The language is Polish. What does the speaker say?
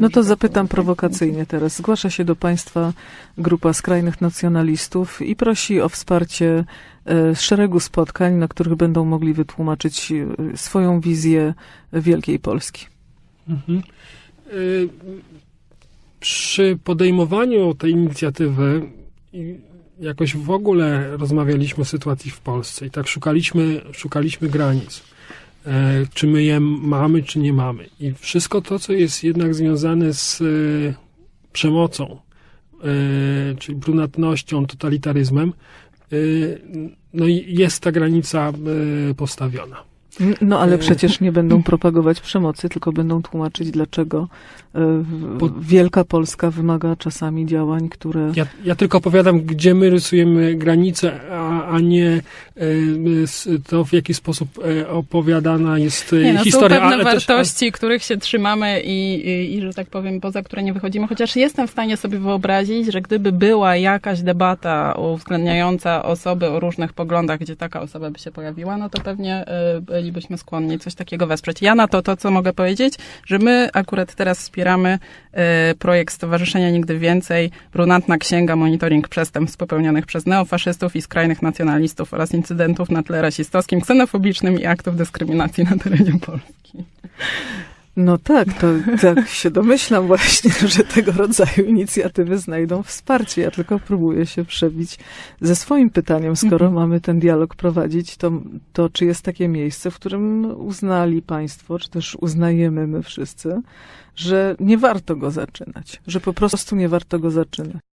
No to zapytam prowokacyjnie teraz. Zgłasza się do Państwa grupa skrajnych nacjonalistów i prosi o wsparcie e, szeregu spotkań, na których będą mogli wytłumaczyć e, swoją wizję Wielkiej Polski. Mhm. Y, Przy podejmowaniu tej inicjatywy jakoś w ogóle rozmawialiśmy o sytuacji w Polsce i tak szukaliśmy, szukaliśmy granic. E, Czy my je mamy, czy nie mamy. I wszystko to, co jest jednak związane z e, przemocą, e, czyli brunatnością, totalitaryzmem, no i jest ta granica postawiona. No ale przecież nie będą propagować przemocy, tylko będą tłumaczyć, dlaczego Wielka Polska wymaga czasami działań, które... Ja, ja tylko opowiadam, gdzie my rysujemy granice, a, a nie e, to, w jaki sposób e, opowiadana jest e, Nie, no, historia. są pewne ale też- wartości, których się trzymamy i, i, i, że tak powiem, poza które nie wychodzimy. Chociaż jestem w stanie sobie wyobrazić, że gdyby była jakaś debata uwzględniająca osoby o różnych poglądach, gdzie taka osoba by się pojawiła, no to pewnie bylibyśmy skłonni coś takiego wesprzeć. Ja na to, to co mogę powiedzieć, że my akurat teraz wspieramy projekt Stowarzyszenia Nigdy Więcej, Brunatna Księga Monitoring Przestępstw popełnionych przez neofaszystów i skrajnych nacjonalistów oraz incydentów na tle rasistowskim, ksenofobicznym i aktów dyskryminacji na terenie Polski. No tak, to tak się domyślam właśnie, że tego rodzaju inicjatywy znajdą wsparcie. Ja tylko próbuję się przebić ze swoim pytaniem, skoro Mhm. mamy ten dialog prowadzić, to, to czy jest takie miejsce, w którym uznali państwo, czy też uznajemy my wszyscy, że nie warto go zaczynać, że po prostu nie warto go zaczynać.